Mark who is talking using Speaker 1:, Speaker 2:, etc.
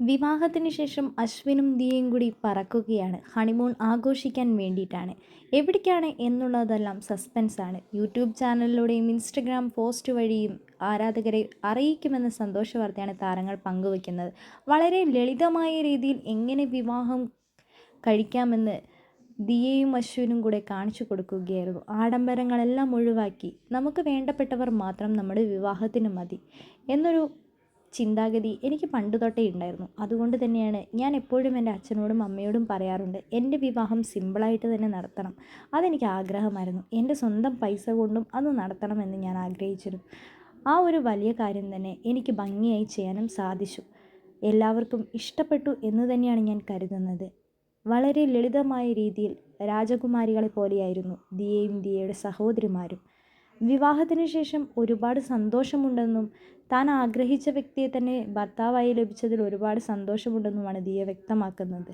Speaker 1: വിവാഹത്തിന് ശേഷം അശ്വിനും ദിയയും കൂടി പറക്കുകയാണ്. ഹണിമൂൺ ആഘോഷിക്കാൻ വേണ്ടിയിട്ടാണ്. എവിടേക്കാണ് എന്നുള്ളതെല്ലാം സസ്പെൻസാണ് യൂട്യൂബ് ചാനലിലൂടെയും ഇൻസ്റ്റഗ്രാം പോസ്റ്റ് വഴിയും ആരാധകരെ അറിയിക്കുമെന്ന സന്തോഷ വാർത്തയാണ് താരങ്ങൾ പങ്കുവയ്ക്കുന്നത്. വളരെ ലളിതമായ രീതിയിൽ എങ്ങനെ വിവാഹം കഴിക്കാമെന്ന് ദിയയും അശ്വിനും കൂടെ കാണിച്ചു കൊടുക്കുകയായിരുന്നു. ആഡംബരങ്ങളെല്ലാം ഒഴിവാക്കി നമുക്ക് വേണ്ടപ്പെട്ടവർ മാത്രം നമ്മുടെ വിവാഹത്തിന് മതി. എന്നൊരു ചിന്താഗതി എനിക്ക് പണ്ട് തൊട്ടേ ഉണ്ടായിരുന്നു. അതുകൊണ്ട് തന്നെയാണ് ഞാൻ എപ്പോഴും എന്റെ അച്ഛനോടും അമ്മയോടും പറയാറുണ്ട് എന്റെ വിവാഹം സിമ്പിളായിട്ട് തന്നെ നടത്തണം. അതെനിക്ക് ആഗ്രഹമായിരുന്നു. എന്റെ സ്വന്തം പൈസ കൊണ്ടും അത് നടത്തണമെന്ന് ഞാൻ ആഗ്രഹിച്ചിരുന്നു. ആ ഒരു വലിയ കാര്യം തന്നെ എനിക്ക് ഭംഗിയായി ചെയ്യാനും സാധിച്ചു. എല്ലാവർക്കും ഇഷ്ടപ്പെട്ടു എന്ന് തന്നെയാണ് ഞാൻ കരുതുന്നത്. വളരെ ലളിതമായ രീതിയിൽ രാജകുമാരികളെ പോലെയായിരുന്നു ദിയയും ദിയയുടെ സഹോദരിമാരും. വിവാഹത്തിന് ശേഷം ഒരുപാട് സന്തോഷമുണ്ടെന്നും താൻ ആഗ്രഹിച്ച വ്യക്തിയെ തന്നെ ഭർത്താവായി ലഭിച്ചതിൽ ഒരുപാട് സന്തോഷമുണ്ടെന്നുമാണ് ദിയ വ്യക്തമാക്കുന്നത്.